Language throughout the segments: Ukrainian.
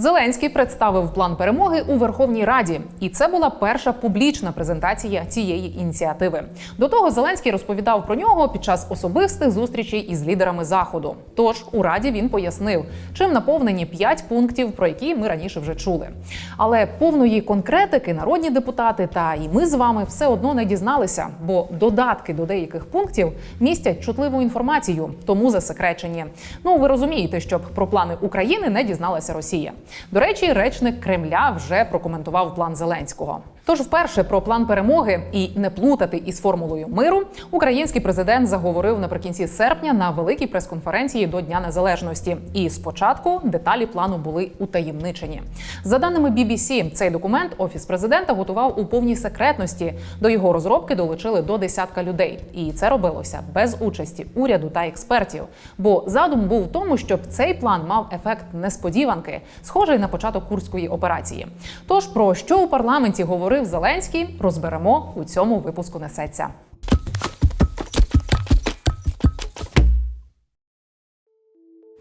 Зеленський представив план перемоги у Верховній Раді, і це була перша публічна презентація цієї ініціативи. До того Зеленський розповідав про нього під час особистих зустрічей із лідерами заходу. Тож у раді він пояснив, чим наповнені п'ять пунктів, про які ми раніше вже чули. Але повної конкретики народні депутати та і ми з вами все одно не дізналися, бо додатки до деяких пунктів містять чутливу інформацію, тому засекречені. Ну ви розумієте, щоб про плани України не дізналася Росія. До речі, речник Кремля вже прокоментував план Зеленського. Тож, вперше про план перемоги і не плутати із формулою миру, український президент заговорив наприкінці серпня на великій прес-конференції до Дня Незалежності. І спочатку деталі плану були утаємничені. За даними BBC, цей документ офіс президента готував у повній секретності. До його розробки долучили до десятка людей, і це робилося без участі уряду та експертів. Бо задум був в тому, щоб цей план мав ефект несподіванки, схожий на початок курської операції. Тож про що у парламенті говорив Зеленський, розберемо у цьому випуску несеться.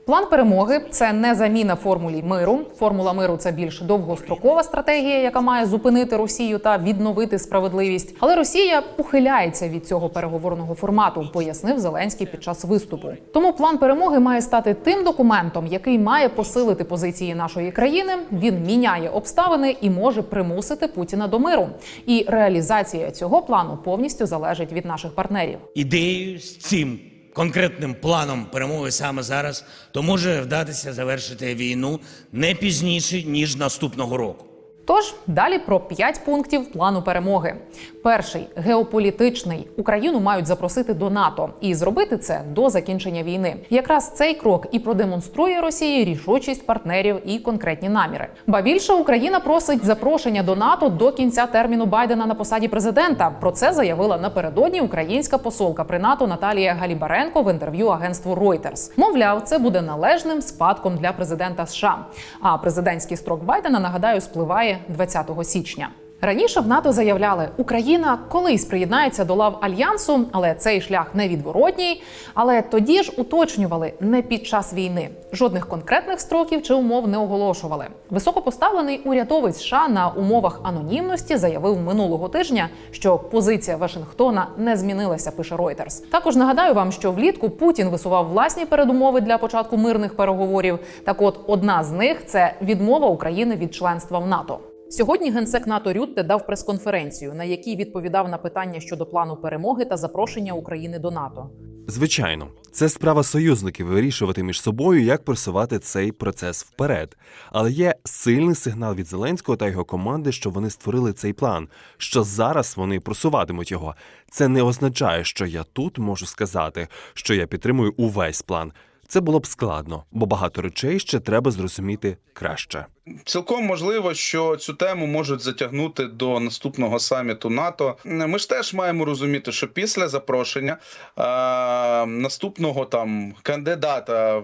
План перемоги це не заміна формулі миру. Формула миру це більш довгострокова стратегія, яка має зупинити Росію та відновити справедливість. Але Росія ухиляється від цього переговорного формату, пояснив Зеленський під час виступу. Тому план перемоги має стати тим документом, який має посилити позиції нашої країни. Він міняє обставини і може примусити Путіна до миру. І реалізація цього плану повністю залежить від наших партнерів. ідеєю з цим конкретним планом перемоги саме зараз, то може вдатися завершити війну не пізніше ніж наступного року. Тож далі про п'ять пунктів плану перемоги. Перший геополітичний Україну мають запросити до НАТО і зробити це до закінчення війни. Якраз цей крок і продемонструє Росії рішучість партнерів і конкретні наміри. Ба більше Україна просить запрошення до НАТО до кінця терміну Байдена на посаді президента. Про це заявила напередодні українська посолка при НАТО Наталія Галібаренко в інтерв'ю агентству Reuters. Мовляв, це буде належним спадком для президента США. А президентський строк Байдена нагадаю спливає 20 січня. Раніше в НАТО заявляли, Україна колись приєднається до лав альянсу, але цей шлях невідворотній. Але тоді ж уточнювали не під час війни. Жодних конкретних строків чи умов не оголошували. Високопоставлений урядовець США на умовах анонімності заявив минулого тижня, що позиція Вашингтона не змінилася. Пише Reuters. Також нагадаю вам, що влітку Путін висував власні передумови для початку мирних переговорів. Так, от одна з них це відмова України від членства в НАТО. Сьогодні генсек НАТО Рютте дав прес-конференцію, на якій відповідав на питання щодо плану перемоги та запрошення України до НАТО. Звичайно, це справа союзників вирішувати між собою, як просувати цей процес вперед. Але є сильний сигнал від Зеленського та його команди, що вони створили цей план, що зараз вони просуватимуть його. Це не означає, що я тут можу сказати, що я підтримую увесь план. Це було б складно, бо багато речей ще треба зрозуміти краще. Цілком можливо, що цю тему можуть затягнути до наступного саміту НАТО. Ми ж теж маємо розуміти, що після запрошення е, наступного там кандидата е,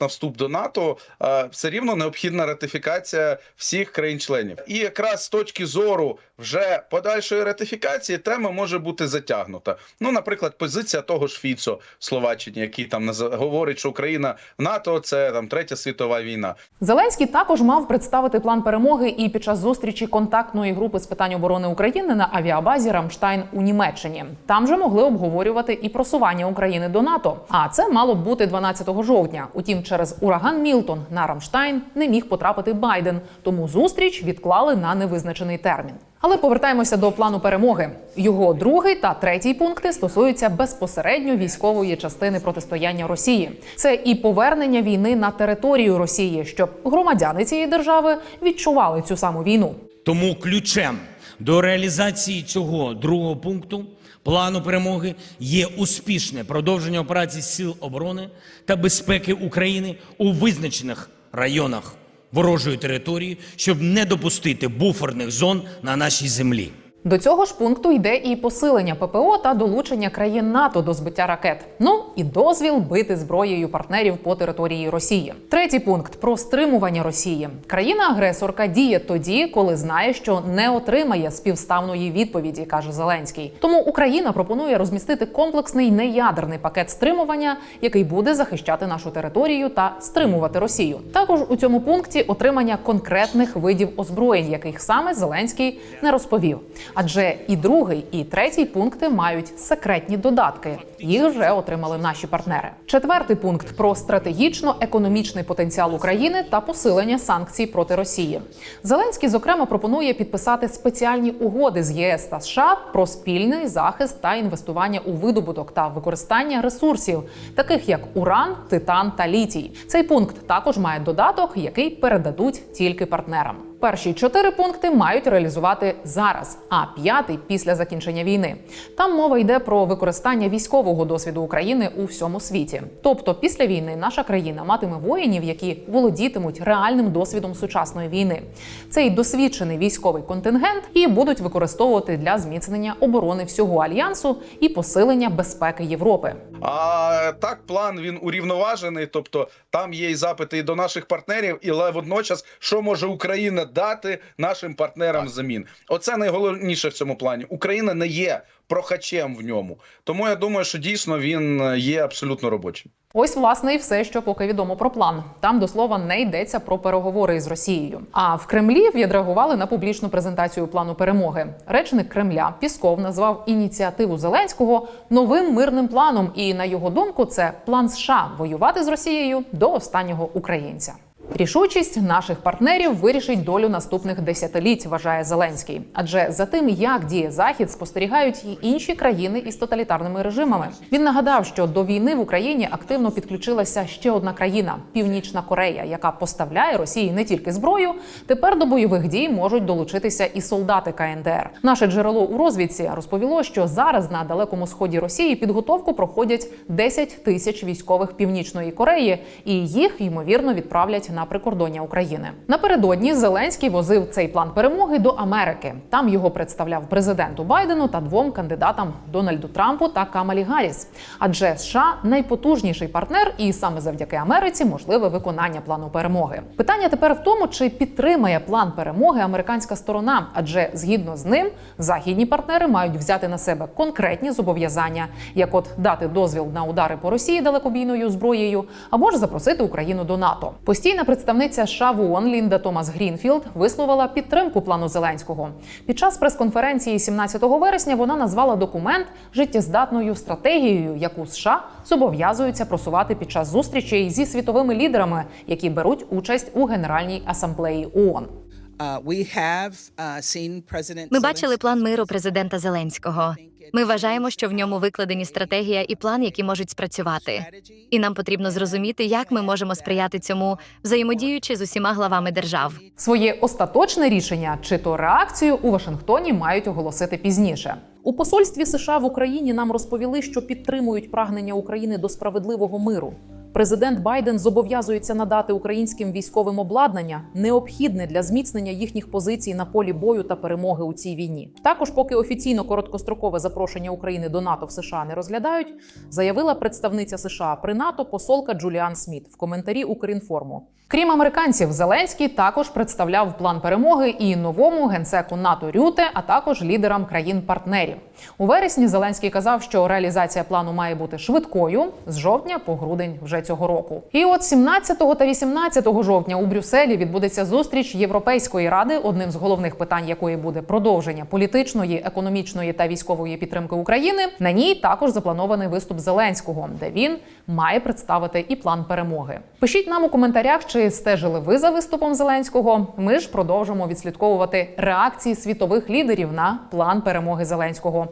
на вступ до НАТО е, все рівно необхідна ратифікація всіх країн-членів. І якраз з точки зору вже подальшої ратифікації тема може бути затягнута. Ну, наприклад, позиція того ж Фіцо Словаччині, який там говорить, що Україна НАТО це там третя світова війна. Зеленський також мав представити план перемоги і під час зустрічі контактної групи з питань оборони України на авіабазі Рамштайн у Німеччині. Там же могли обговорювати і просування України до НАТО. А це мало б бути 12 жовтня. Утім, через ураган Мілтон на Рамштайн не міг потрапити Байден, тому зустріч відклали на невизначений термін. Але повертаємося до плану перемоги. Його другий та третій пункти стосуються безпосередньо військової частини протистояння Росії. Це і повернення війни на територію Росії, щоб громадяни цієї держави відчували цю саму війну. Тому ключем до реалізації цього другого пункту плану перемоги є успішне продовження операцій Сил оборони та безпеки України у визначених районах ворожої території, щоб не допустити буферних зон на нашій землі. До цього ж пункту йде і посилення ППО та долучення країн НАТО до збиття ракет. Ну і дозвіл бити зброєю партнерів по території Росії. Третій пункт про стримування Росії. Країна-агресорка діє тоді, коли знає, що не отримає співставної відповіді, каже Зеленський. Тому Україна пропонує розмістити комплексний неядерний пакет стримування, який буде захищати нашу територію та стримувати Росію. Також у цьому пункті отримання конкретних видів озброєнь, яких саме Зеленський не розповів. Адже і другий, і третій пункти мають секретні додатки. Їх вже отримали наші партнери. Четвертий пункт про стратегічно-економічний потенціал України та посилення санкцій проти Росії. Зеленський, зокрема, пропонує підписати спеціальні угоди з ЄС та США про спільний захист та інвестування у видобуток та використання ресурсів, таких як уран, титан та літій. Цей пункт також має додаток, який передадуть тільки партнерам. Перші чотири пункти мають реалізувати зараз, а п'ятий після закінчення війни. Там мова йде про використання військового досвіду України у всьому світі. Тобто, після війни наша країна матиме воїнів, які володітимуть реальним досвідом сучасної війни. Цей досвідчений військовий контингент і будуть використовувати для зміцнення оборони всього альянсу і посилення безпеки Європи. А так, план він урівноважений. Тобто там є і запити і до наших партнерів, і але водночас, що може Україна дати нашим партнерам взамін. Оце найголовніше в цьому плані. Україна не є прохачем в ньому. Тому я думаю, що дійсно він є абсолютно робочим. Ось власне і все, що поки відомо про план. Там до слова не йдеться про переговори із Росією. А в Кремлі відреагували на публічну презентацію плану перемоги. Речник Кремля Пісков назвав ініціативу Зеленського новим мирним планом. І на його думку, це план США воювати з Росією до останнього українця. Рішучість наших партнерів вирішить долю наступних десятиліть, вважає Зеленський. Адже за тим, як діє захід, спостерігають і інші країни із тоталітарними режимами. Він нагадав, що до війни в Україні активно підключилася ще одна країна Північна Корея, яка поставляє Росії не тільки зброю. Тепер до бойових дій можуть долучитися і солдати КНДР. Наше джерело у розвідці розповіло, що зараз на далекому сході Росії підготовку проходять 10 тисяч військових Північної Кореї, і їх ймовірно відправлять на прикордоння України. Напередодні Зеленський возив цей план перемоги до Америки. Там його представляв президенту Байдену та двом кандидатам Дональду Трампу та Камалі Гарріс. Адже США найпотужніший партнер, і саме завдяки Америці можливе виконання плану перемоги. Питання тепер в тому, чи підтримає план перемоги американська сторона, адже згідно з ним західні партнери мають взяти на себе конкретні зобов'язання, як от дати дозвіл на удари по Росії далекобійною зброєю, або ж запросити Україну до НАТО. Постійна представниця США в ООН Лінда Томас Грінфілд висловила підтримку плану Зеленського. Під час прес-конференції 17 вересня вона назвала документ життєздатною стратегією, яку США зобов'язуються просувати під час зустрічей зі світовими лідерами, які беруть участь у Генеральній асамблеї ООН. Uh, we have, uh, seen President Ми бачили план миру президента Зеленського. Ми вважаємо, що в ньому викладені стратегія і план, які можуть спрацювати. І нам потрібно зрозуміти, як ми можемо сприяти цьому, взаємодіючи з усіма главами держав. Своє остаточне рішення чи то реакцію у Вашингтоні мають оголосити пізніше. У посольстві США в Україні нам розповіли, що підтримують прагнення України до справедливого миру. Президент Байден зобов'язується надати українським військовим обладнання, необхідне для зміцнення їхніх позицій на полі бою та перемоги у цій війні. Також, поки офіційно короткострокове запрошення України до НАТО в США не розглядають, заявила представниця США при НАТО посолка Джуліан Сміт в коментарі Укрінформу. Крім американців, Зеленський також представляв план перемоги і новому генсеку НАТО Рюте, а також лідерам країн-партнерів. У вересні Зеленський казав, що реалізація плану має бути швидкою з жовтня по грудень вже цього року. І от 17 та 18 жовтня у Брюсселі відбудеться зустріч Європейської ради, одним з головних питань якої буде продовження політичної, економічної та військової підтримки України. На ній також запланований виступ Зеленського, де він має представити і план перемоги. Пишіть нам у коментарях, стежили ви за виступом Зеленського. Ми ж продовжимо відслідковувати реакції світових лідерів на план перемоги Зеленського.